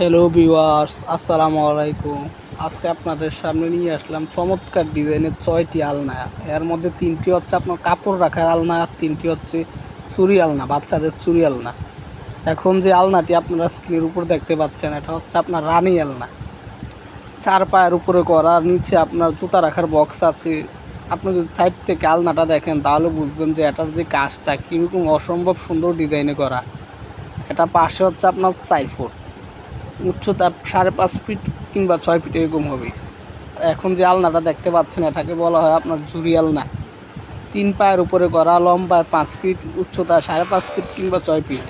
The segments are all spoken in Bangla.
হ্যালো ভিউয়ার্স আসসালামু আলাইকুম আজকে আপনাদের সামনে নিয়ে আসলাম চমৎকার ডিজাইনের ছয়টি আলনা। এর মধ্যে তিনটি হচ্ছে আপনার কাপড় রাখার আলনা, আর তিনটি হচ্ছে চুরি আলনা, বাচ্চাদের চুরি আলনা। এখন যে আলনাটি আপনারা স্ক্রিনের উপর দেখতে পাচ্ছেন, এটা হচ্ছে আপনার রানি আলনা। চার পায়ের উপরে করা, আর নিচে আপনার জুতা রাখার বক্স আছে। আপনি যদি সাইড থেকে আলনাটা দেখেন, তাহলে বুঝবেন যে এটার যে কাজটা, কীরকম অসম্ভব সুন্দর ডিজাইনে করা। এটা পাশে হচ্ছে আপনার চার ফুট। উচ্চতা সাড়ে পাঁচ ফিট কিংবা ছয় ফিট এরকম হবে। এখন যে আলনাটা দেখতে পাচ্ছেন, এটাকে বলা হয় আপনার ঝুরি আলনা। তিন পায়ের উপরে করা লম্বায় পাঁচ ফিট, উচ্চতা সাড়ে পাঁচ ফিট কিংবা ছয় ফিট।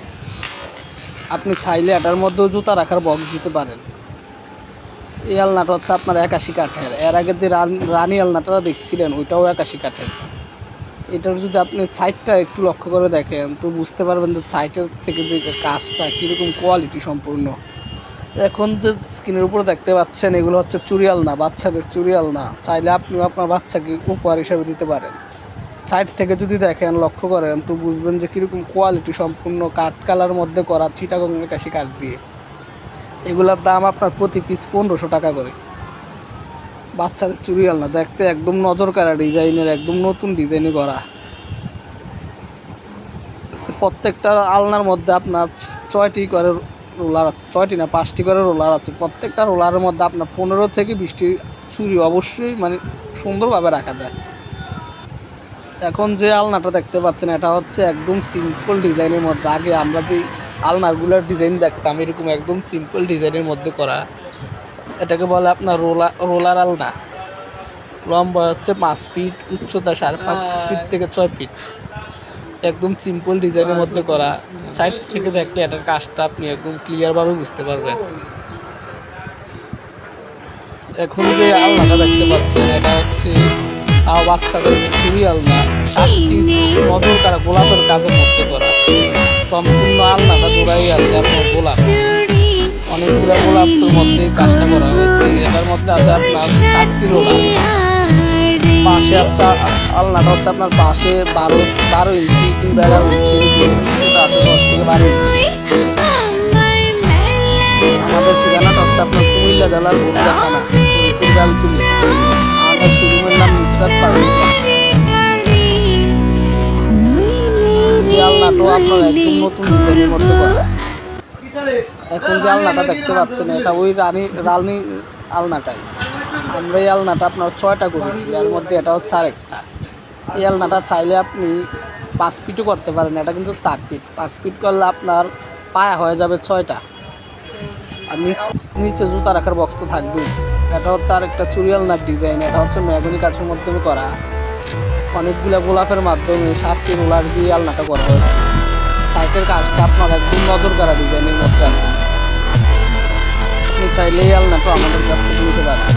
আপনি চাইলে এটার মধ্যেও জুতা রাখার বক্স দিতে পারেন। এই আলনাটা হচ্ছে আপনার একাশি কাঠের। এর আগে যে রান- আলনাটা দেখছিলেন, ওইটাও একাশি কাঠের। এটার যদি আপনি সাইডটা একটু লক্ষ্য করে দেখেন, তো বুঝতে পারবেন যে সাইটের থেকে যে কাজটা, কীরকম কোয়ালিটি সম্পূর্ণ। এখন যে স্ক্রিনের উপর দেখতে পাচ্ছেন, এগুলো হচ্ছে চুরিয়াল না, বাচ্চাদের চুরিয়াল না। চাইলে আপনিও আপনার বাচ্চাকে উপহার হিসাবে দিতে পারেন। সাইড থেকে যদি দেখেন, লক্ষ্য করেন, তো বুঝবেন যে কীরকম কোয়ালিটি সম্পূর্ণ কাঠ কালার মধ্যে করা চিটাগং একাশি কাঠ দিয়ে। এগুলোর দাম আপনার প্রতি পিস পনেরোশো টাকা করে। বাচ্চাদের চুরিয়াল না, দেখতে একদম নজর কাড়া ডিজাইনের, একদম নতুন ডিজাইনে করা। প্রত্যেকটা আলনার মধ্যে আপনার ছয়টি করে রোলার আছে। ছয়টি না, পাঁচটি করে রোলার আছে। প্রত্যেকটা রোলারের মধ্যে আপনার পনেরো থেকে বিশটি চুরি অবশ্যই মানে সুন্দরভাবে রাখা যায়। এখন যে আলনাটা দেখতে পাচ্ছেন, এটা হচ্ছে একদম সিম্পল ডিজাইনের মধ্যে। আগে আমরা যে আলনারগুলোর ডিজাইন দেখতাম, এরকম একদম সিম্পল ডিজাইনের মধ্যে করা। এটাকে বলে আপনার রোলার রোলার আলনা। লম্বা হচ্ছে পাঁচ ফিট, উচ্চতা সাড়ে পাঁচ ফিট থেকে ছয় ফিট। একদম সিম্পল ডিজাইনের মধ্যে করা। সাইড থেকে দেখলে এটার কাজটা আপনি একদম ক্লিয়ারভাবে বুঝতে পারবেন। এখন যে আলনাটা দেখতে পাচ্ছেন, এটা হচ্ছে বাচ্চাদের চুরি আলনা। সাতটি নজর কারা গোলাপের কাজের মধ্যে করা। সম্পূর্ণ আলনাটা জোড়াই আছে আপনার গোলাপ অনেকগুলো গোলাপের মধ্যে কাজটা করা হয়েছে। এটার মধ্যে আছে আপনার সাতটি রোলার পাশে আছে আলনাটা হচ্ছে আপনার পাশে বারো বারো ইঞ্চি কিংবা এগারো ইঞ্চি। আমাদের জেলার নাম নতুন মধ্যে এখন যে আলনাটা দেখতে পাচ্ছেন, এটা ওই রানী রানী আলনাটাই। আমরা এই আলনাটা আপনার ছয়টা করেছি, এর মধ্যে এটা হচ্ছে আরেকটা। এই আলনাটা চাইলে আপনি পাঁচ ফিটও করতে পারেন, এটা কিন্তু চার ফিট। পাঁচ ফিট করলে আপনার পায়া হয়ে যাবে ছয়টা। আর নিচ জুতা রাখার বক্স তো থাকবেই। এটা হচ্ছে আরেকটা চুরি আলনার ডিজাইন এটা হচ্ছে ম্যাগনি কাঠের মাধ্যমে করা। অনেকগুলো গোলাপের মাধ্যমে সাতটি রোলার দিয়ে আলনাটা করা হয়েছে। সাইটের কাজটা আপনার একদম নজর করা ডিজাইনের মধ্যে আছে। আপনি চাইলে এই আলনাটা আমাদের কাছ থেকে নিতে পারেন